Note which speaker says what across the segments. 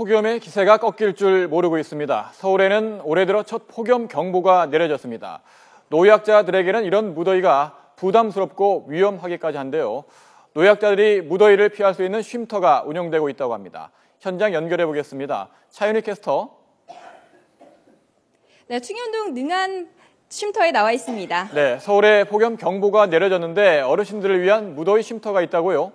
Speaker 1: 폭염의 기세가 꺾일 줄 모르고 있습니다. 서울에는 올해 들어 첫 폭염 경보가 내려졌습니다. 노약자들에게는 이런 무더위가 부담스럽고 위험하기까지 한데요. 노약자들이 무더위를 피할 수 있는 쉼터가 운영되고 있다고 합니다. 현장 연결해 보겠습니다. 차윤희 캐스터.
Speaker 2: 네, 충현동 능안 쉼터에 나와 있습니다.
Speaker 1: 네, 서울에 폭염 경보가 내려졌는데 어르신들을 위한 무더위 쉼터가 있다고요?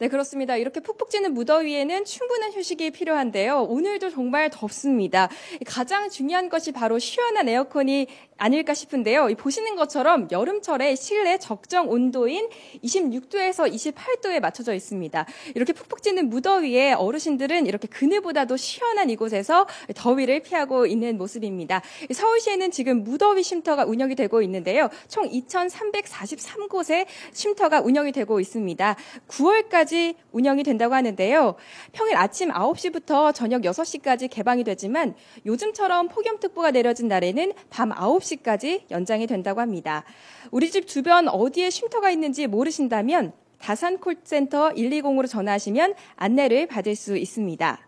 Speaker 2: 네, 그렇습니다. 이렇게 푹푹 찌는 무더위에는 충분한 휴식이 필요한데요. 오늘도 정말 덥습니다. 가장 중요한 것이 바로 시원한 에어컨이 아닐까 싶은데요. 보시는 것처럼 여름철에 실내 적정 온도인 26도에서 28도에 맞춰져 있습니다. 이렇게 푹푹 찌는 무더위에 어르신들은 이렇게 그늘보다도 시원한 이곳에서 더위를 피하고 있는 모습입니다. 서울시에는 지금 무더위 쉼터가 운영이 되고 있는데요. 총 2,343곳의 쉼터가 운영이 되고 있습니다. 9월까지 운영이 된다고 하는데요. 평일 아침 9시부터 저녁 6시까지 개방이 되지만 요즘처럼 폭염특보가 내려진 날에는 밤 9시 9시까지 연장이 된다고 합니다. 우리 집 주변 어디에 쉼터가 있는지 모르신다면 다산 콜센터 120으로 전화하시면 안내를 받을 수 있습니다.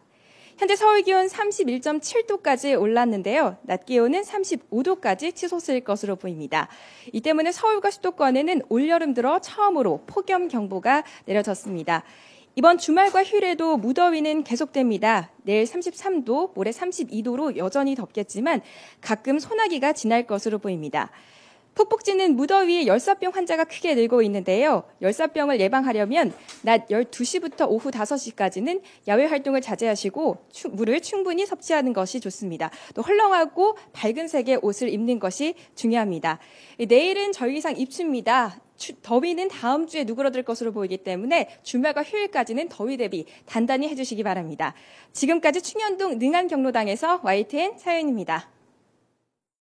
Speaker 2: 현재 서울 기온 31.7도까지 올랐는데요. 낮 기온은 35도까지 치솟을 것으로 보입니다. 이 때문에 서울과 수도권에는 올여름 들어 처음으로 폭염 경보가 내려졌습니다. 이번 주말과 휴일에도 무더위는 계속됩니다. 내일 33도, 모레 32도로 여전히 덥겠지만 가끔 소나기가 지날 것으로 보입니다. 찌는 무더위에 열사병 환자가 크게 늘고 있는데요. 열사병을 예방하려면 낮 12시부터 오후 5시까지는 야외 활동을 자제하시고 물을 충분히 섭취하는 것이 좋습니다. 또 헐렁하고 밝은 색의 옷을 입는 것이 중요합니다. 내일은 저 이상 입춥니다. 더위는 다음 주에 누그러들 것으로 보이기 때문에 주말과 휴일까지는 더위 대비 단단히 해주시기 바랍니다. 지금까지 충현동 능안경로당에서 YTN 사연입니다.